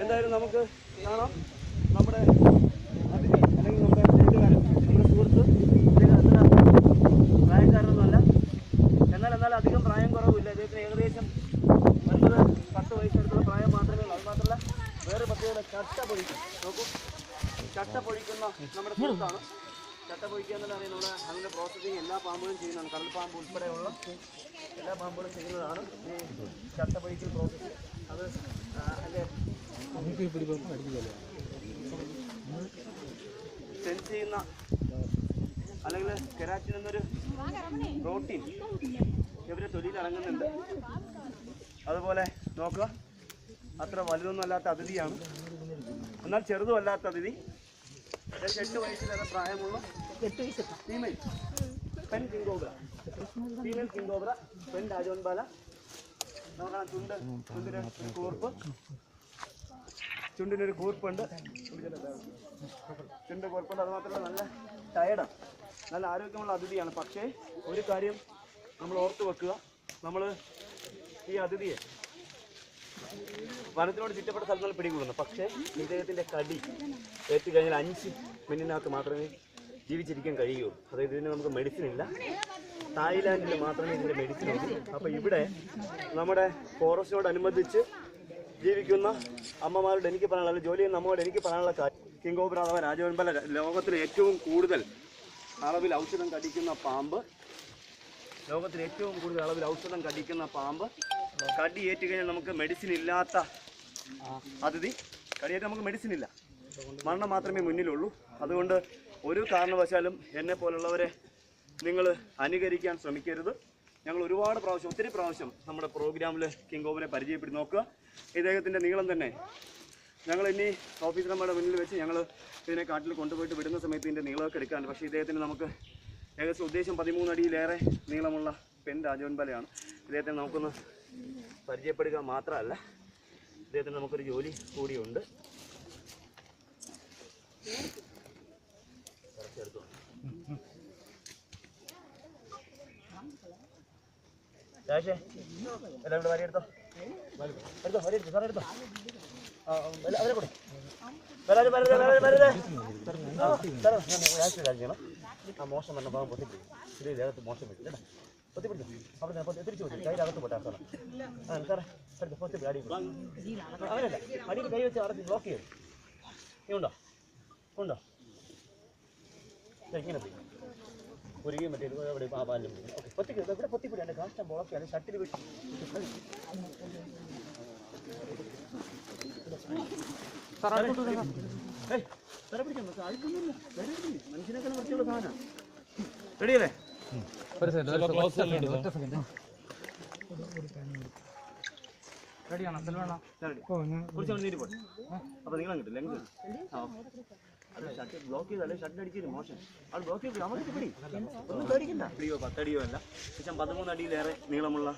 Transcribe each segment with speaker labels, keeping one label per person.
Speaker 1: എന്തായാലും നമുക്ക് കാണാം. നമ്മുടെ അല്ലെങ്കിൽ നമ്മുടെ നമ്മുടെ എന്നാൽ എന്നാൽ അധികം പ്രായം കുറവില്ല. ഏകദേശം പ്രായം മാത്രമേ ഉള്ളൂ. വേറെ ചട്ട നോക്കൂ. പൊഴിക്കുന്ന നമ്മുടെ സുഹൃത്താണ്. ചട്ട പൊഴിക്കുക എന്നുള്ളതാണ് നമ്മുടെ പ്രോസസ്സിങ് എല്ലാ പാമ്പുകളും ചെയ്യുന്നതാണ്. കടൽ പാമ്പ് ഉൾപ്പെടെയുള്ള എല്ലാ പാമ്പുകളും ചെയ്യുന്നതാണ്. ഈ ചട്ടപ്പഴിക്കൽ പ്രോസസ്സ് അത് അതിന്റെ സെൻസ് ചെയ്യുന്ന അല്ലെങ്കിൽ കെരാറ്റിൻ എന്നൊരു പ്രോട്ടീൻ ഇവരെ തൊലിയിൽ അടങ്ങുന്നുണ്ട് അതുപോലെ നോക്കുക. അത്ര വലുതൊന്നും അല്ലാത്ത അതിഥിയാണ്. എന്നാൽ ചെറുതുമല്ലാത്ത അതിഥി എട്ട് വയസ്സിലേറെ പ്രായമുള്ള female pen king cobra female king cobra pen രാജവൻപാല നോക്കണം ചുണ്ട്. ചുണ്ടിന് ഒരു കൂർപ്പ്. ചുണ്ടിനൊരു കൂർപ്പുണ്ട്. ചുണ്ട് കൂർപ്പുണ്ട്. അത് മാത്രമല്ല നല്ല ടയർഡാണ് നല്ല ആരോഗ്യമുള്ള അതിഥിയാണ്. പക്ഷേ ഒരു കാര്യം നമ്മൾ ഓർത്ത് വെക്കുക. നമ്മൾ ഈ അതിഥിയെ വനത്തിനോട് ചുറ്റപ്പെട്ട സ്ഥലങ്ങളിൽ പിടികൂടുന്നു. പക്ഷേ ഇദ്ദേഹത്തിന്റെ കടി ഏറ്റു കഴിഞ്ഞാൽ അഞ്ച് മിനിറ്റിനകത്ത് മാത്രമേ ജീവിച്ചിരിക്കാൻ കഴിയുള്ളൂ അതായത് ഇതിന് നമുക്ക് മെഡിസിൻ ഇല്ല. തായ്ലാൻഡിൽ മാത്രമേ ഇതിന്റെ മെഡിസിൻ ഉള്ളൂ. അപ്പോൾ ഇവിടെ നമ്മുടെ ഫോറസ്റ്റിനോടനുബന്ധിച്ച് ജീവിക്കുന്ന അമ്മമാരോട് എനിക്ക് പറയാനുള്ള ജോലി ചെയ്യുന്ന അമ്മയോട് എനിക്ക് പറയാനുള്ള കാര്യം കിങ് ഓബ്ര അഥവാ രാജവൻപല ലോകത്തിലെ ഏറ്റവും കൂടുതൽ അളവിൽ ഔഷധം കടിക്കുന്ന പാമ്പ് ലോകത്തിൽ ഏറ്റവും കൂടുതൽ അളവിൽ ഔഷധം കടിക്കുന്ന പാമ്പ് കടി ഏറ്റു കഴിഞ്ഞാൽ നമുക്ക് മെഡിസിൻ ഇല്ലാത്ത അതിഥി കടിയേറ്റ് നമുക്ക് മെഡിസിൻ ഇല്ല. മരണം മാത്രമേ മുന്നിലുള്ളൂ. അതുകൊണ്ട് ഒരു കാരണവശാലും എന്നെ പോലുള്ളവരെ നിങ്ങൾ അനുകരിക്കാൻ ശ്രമിക്കരുത്. ഞങ്ങൾ ഒരുപാട് പ്രാവശ്യം ഒത്തിരി പ്രാവശ്യം നമ്മുടെ പ്രോഗ്രാമിൽ കിങ് ഓവനെ പരിചയപ്പെടുത്തി നോക്കുക. ഇദ്ദേഹത്തിന്റെ നീളം തന്നെ. ഞങ്ങൾ ഇനി ഓഫീസർമാരുടെ മുന്നിൽ വെച്ച് ഞങ്ങൾ ഇതിനെ കാട്ടിൽ കൊണ്ടുപോയിട്ട് വിടുന്ന സമയത്ത് ഇതിന്റെ നീളമൊക്കെ എടുക്കാറുണ്ട്. പക്ഷേ ഇദ്ദേഹത്തിന് നമുക്ക് ഏകദേശം ഉദ്ദേശം പതിമൂന്ന് അടിയിലേറെ നീളമുള്ള പെൻ രാജവൻപലയാണ് ഇദ്ദേഹത്തെ നമുക്കൊന്ന് പരിചയപ്പെടുക മാത്രമല്ല ഇദ്ദേഹത്തിന് നമുക്കൊരു ജോലി കൂടിയുണ്ട്. രാജേഷേ, എല്ലാം ഇവിടെ വാരി എടുത്തോ? എടുത്തോ വാരി എടുത്തോ സാറേ എടുത്തോ? അവരെ കൂടെ. വരാതെ വരാതെ വരാതെ വരാതെ സാറേ ഞാൻ ചെയ്യണം ആ മോശം വന്ന ഭാഗം പൊത്തിപ്പിടി ഇതിൽ ദേഹത്ത് മോശം പറ്റി കേട്ടോ പൊത്തിപ്പിടിച്ചു അവിടെ പൊത്തി തിരിച്ചു പോയി കയ്യിലകത്ത് പോട്ടെ സാറേ ആ സാറേ എടുത്ത് പൊത്തിപ്പിടി അടി അവനല്ല. അടിയിൽ കൈ വെച്ച് അടച്ച് ബ്ലോക്ക് ചെയ്യും നീ ഉണ്ടോ? ഉണ്ടോ? ഇങ്ങനെ പോയി. ഒരുങ്ങിയും മറ്റേ ഇത് അവിടെ ആ പാലും ഓക്കെ പൊത്തിക്ക് ഇവിടെ പൊത്തിപ്പിടി എന്റെ കാഷ്ടം ബ്ലോക്ക് ചെയ്യാൻ ഷട്ടിൽ വിട്ട് ഏയ്, അഴുക്കൊന്നുമില്ല. മനുഷ്യനൊക്കെ വൃത്തിയുള്ള റെഡിയല്ലേ
Speaker 2: ഒരു സെക്കൻഡ് സെക്കൻഡ് റെഡിയാണോ സെൽവേണോ
Speaker 1: കുറച്ച് അവിടെ നീര് പോട്ടെ. അപ്പൊ നീളം കിട്ടും ലെങ്ത് കിട്ടും ആ അത് ഷട്ട് ബ്ലോക്ക് ചെയ്തല്ലേ ഷട്ട് അടിക്കരുത് മോശം. അത് ബ്ലോക്ക് ചെയ്ത് നമുക്ക് പിടി. ഒന്നും പേടിക്കണ്ട. പിടിയോ പത്തടിയോ അല്ല. പക്ഷെ പതിമൂന്ന് അടിയിലേറെ നീളമുള്ള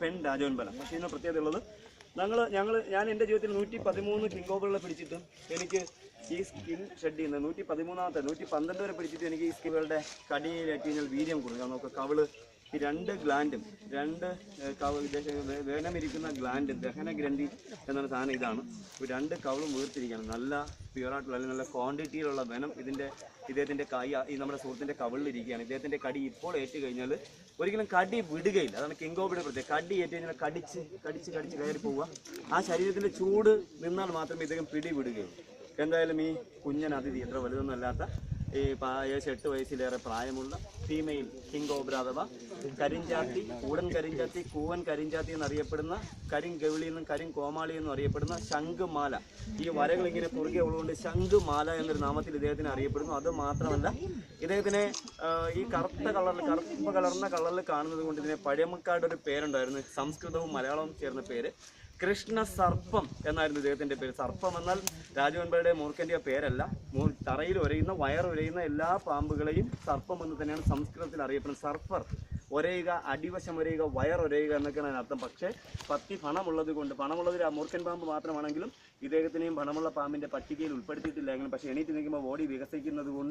Speaker 1: പെൺ രാജവൻപല പക്ഷേ ഇതിന് പ്രത്യേകത ഉള്ളത് ഞങ്ങൾ ഞങ്ങൾ ഞാൻ എന്റെ ജീവിതത്തിൽ നൂറ്റി പതിമൂന്ന് കിങ് ഓവറുകളെ പിടിച്ചിട്ടും എനിക്ക് ഈ സ്കിൻ ഷെഡ് ചെയ്യുന്നത് നൂറ്റി പതിമൂന്നാമത്തെ നൂറ്റി പന്ത്രണ്ട് വരെ പിടിച്ചിട്ട് എനിക്ക് ഈ സ്കിന്നുകളുടെ കടിയിലേറ്റ് കഴിഞ്ഞാൽ വീര്യം കൊടുക്കുക നമുക്ക് കവിൾ ഈ രണ്ട് ഗ്ലാൻഡും രണ്ട് വേനമിരിക്കുന്ന ഗ്ലാൻഡ് ദഹന ഗ്രന്ഥി എന്നൊരു സാധനം ഇതാണ്. രണ്ട് കവളും വീർത്തിരിക്കുകയാണ്. നല്ല പ്യുവറായിട്ടുള്ള അല്ലെങ്കിൽ നല്ല ക്വാണ്ടിറ്റിയിലുള്ള വെനം ഇതിന്റെ ഇദ്ദേഹത്തിന്റെ കൈ ഈ നമ്മുടെ സുഹൃത്തിന്റെ കവിളിലിരിക്കുകയാണ്. ഇദ്ദേഹത്തിന്റെ കടി ഇപ്പോൾ ഏറ്റു കഴിഞ്ഞാൽ ഒരിക്കലും കടി വിടുകയില്ല. അതാണ് കിങ്കോബിയുടെ പ്രത്യേകം കടി ഏറ്റു കഴിഞ്ഞാൽ കടിച്ച് കടിച്ച് കടിച്ച് കയറി പോവുക. ആ ശരീരത്തിന്റെ ചൂട് നിന്നാൽ മാത്രമേ ഇദ്ദേഹം പിടി വിടുകയുള്ളൂ എന്തായാലും ഈ കുഞ്ഞൻ അതിഥി എത്ര വലുതൊന്നുമല്ലാത്ത ഈ ഏകദേശം എട്ട് വയസ്സിലേറെ പ്രായമുള്ള ഫീമെയിൽ കിങ് കോബ്ര അഥവാ കരിഞ്ചാത്തി കൂടൻ കരിഞ്ചാത്തി കൂവൻ കരിഞ്ചാത്തി എന്നറിയപ്പെടുന്ന കരിങ്കവിളി എന്നും കരിങ്കോമാളി എന്നും അറിയപ്പെടുന്ന ശംഖുമാല. ഈ വരകൾ ഇങ്ങനെ കുറുകെ ഉള്ളതുകൊണ്ട് ശംഖുമാല എന്നൊരു നാമത്തിൽ ഇദ്ദേഹത്തിന് അറിയപ്പെടുന്നു. അത് മാത്രമല്ല ഇദ്ദേഹത്തിനെ ഈ കറുത്ത കളറിൽ കറുപ്പ് കളർന്ന കളറിൽ കാണുന്നത് കൊണ്ട് ഇതിനെ പഴമക്കാട് ഒരു പേരുണ്ടായിരുന്നു. സംസ്കൃതവും മലയാളവും ചേർന്ന പേര്. കൃഷ്ണ സർപ്പം എന്നായിരുന്നു ഇദ്ദേഹത്തിന്റെ പേര്. സർപ്പം എന്നാൽ രാജവൻപയുടെ മൂർഖന്റെ പേരല്ല. മൂർ തറയിൽ വയർ ഉരയുന്ന എല്ലാ പാമ്പുകളെയും സർപ്പം എന്ന് തന്നെയാണ് സംസ്കൃതത്തിൽ അറിയപ്പെടുന്നത്. സർപ്പർ ഒരയുക അടിവശം ഒരയുക വയർ ഒരയുക എന്നൊക്കെയാണ് അർത്ഥം പക്ഷേ പത്തി പണമുള്ളത് കൊണ്ട് പണമുള്ളതിൽ ആ മൂർഖൻ പാമ്പ് മാത്രമാണെങ്കിലും ഇദ്ദേഹത്തിനെയും പണമുള്ള പാമ്പിന്റെ പട്ടികയിൽ ഉൾപ്പെടുത്തിയിട്ടില്ലെങ്കിലും പക്ഷേ എണീറ്റ് നിൽക്കുമ്പോൾ ബോഡി വികസിക്കുന്നത് കൊണ്ട്